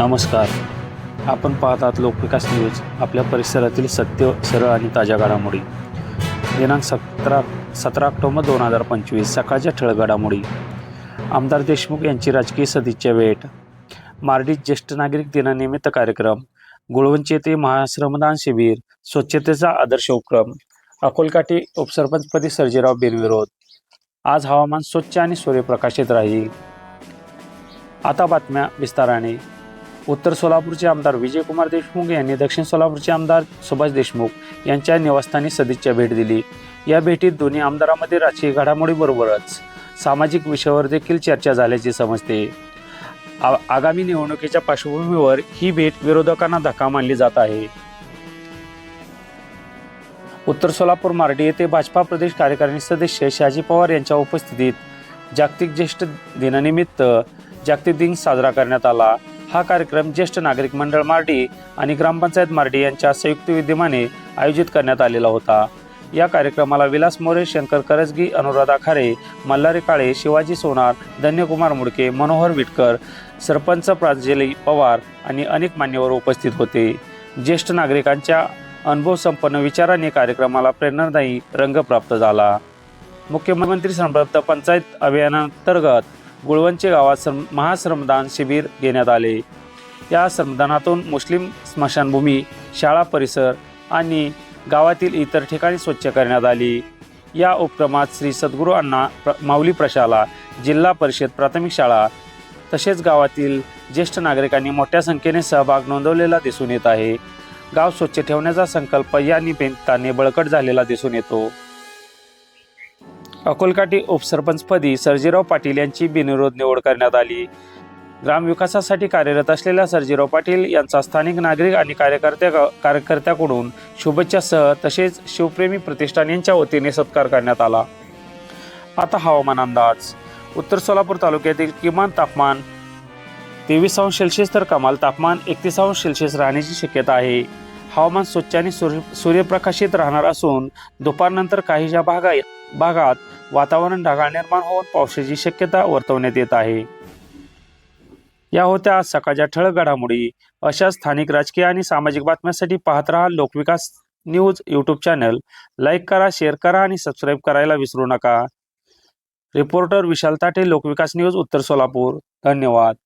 नमस्कार. आपण पाहत आहात लोकविकास न्यूज आपल्या परिसरातील सत्य सरळ आणि ताज्या घडामोडी. दिनांक सतरा सतरा ऑक्टोबर दोन हजार पंचवीस सकाळच्या ठळक घडामोडी. आमदार देशमुख यांची राजकीय सदिच्छा भेट. मार्डीत ज्येष्ठ नागरिक दिनानिमित्त कार्यक्रम गुळवंची येथे महाश्रमदान शिबिर स्वच्छतेचा आदर्श उपक्रम अकोलकाठी उपसरपंचपदी सर्जेराव बिनविरोध. आज हवामान स्वच्छ आणि सूर्यप्रकाशित राहील. आता बातम्या विस्ताराने. उत्तर सोलापूरचे आमदार विजयकुमार देशमुख यांनी दक्षिण सोलापूरचे आमदार सुभाष देशमुख यांच्या निवासस्थानी सदिच्छा भेट दिली. या भेटीत दोन्ही आमदारांमध्ये राजकीय घडामोडीबरोबरच सामाजिक विषयावर देखील चर्चा झाल्याचे समजते. आ- आगामी निवडणुकीच्या पार्श्वभूमीवर ही भेट विरोधकांना धक्का मानली जात आहे. उत्तर सोलापूर मार्डी येथे भाजपा प्रदेश कार्यकारिणी सदस्य शहाजी पवार यांच्या उपस्थितीत जागतिक ज्येष्ठ दिनानिमित्त जागतिक दिन साजरा करण्यात आला. हा कार्यक्रम ज्येष्ठ नागरिक मंडळ मार्डी आणि ग्रामपंचायत मार्डी यांच्या संयुक्त विद्यमाने आयोजित करण्यात आलेला होता. या कार्यक्रमाला विलास मोरे शंकर करजगी अनुराधा खारे मल्हारी काळे शिवाजी सोनार धन्यकुमार मुडके मनोहर विटकर सरपंच प्रांजली पवार आणि अनेक मान्यवर उपस्थित होते. ज्येष्ठ नागरिकांच्या अनुभवसंपन्न विचाराने कार्यक्रमाला प्रेरणादायी रंग प्राप्त झाला. मुख्यमंत्री संप्रप्त पंचायत अभियानांतर्गत गुळवंचे गावात श्रम महाश्रमदान शिबिर घेण्यात आले. या श्रमदानातून मुस्लिम स्मशानभूमी शाळा परिसर आणि गावातील इतर ठिकाणी स्वच्छ करण्यात आली. या उपक्रमात श्री सद्गुरू अण्णा प्र माऊली प्रशाला जिल्हा परिषद प्राथमिक शाळा तसेच गावातील ज्येष्ठ नागरिकांनी मोठ्या संख्येने सहभाग नोंदवलेला दिसून येत आहे. गाव स्वच्छ ठेवण्याचा संकल्प या निमित्ताने बळकट झालेला दिसून येतो. अकोलकाठी उपसरपंचपदी सरजीराव पाटील यांची बिनविरोध निवड करण्यात आली. ग्रामविकासासाठी कार्यरत असलेल्या सरजीराव पाटील यांचा स्थानिक नागरिक आणि कार्यकर्त्या कार्यकर्त्याकडून शुभेच्छासह तसेच शिवप्रेमी प्रतिष्ठान यांच्या वतीने सत्कार करण्यात आला. आता हवामान अंदाज. उत्तर सोलापूर तालुक्यातील किमान तापमान तेवीस अंश सेल्सिअस तर कमाल तापमान एकतीस अंश सेल्सिअस राहण्याची शक्यता आहे. हवामान स्वच्छ आणि सूर्य सूर्यप्रकाशित राहणार असून दुपारनंतर काहीशा भागा भागात वातावरण ढगाळ निर्माण होऊन पावसाची शक्यता वर्तवण्यात येत आहे. या होत्या आज सकाळच्या ठळक घडामोडी. अशा स्थानिक राजकीय आणि सामाजिक बातम्यांसाठी पाहत राहा Lokvikas news YouTube channel. Like करा शेअर करा आणि सबस्क्राईब करायला विसरू नका. रिपोर्टर विशाल ताटे लोकविकास न्यूज उत्तर सोलापूर. धन्यवाद.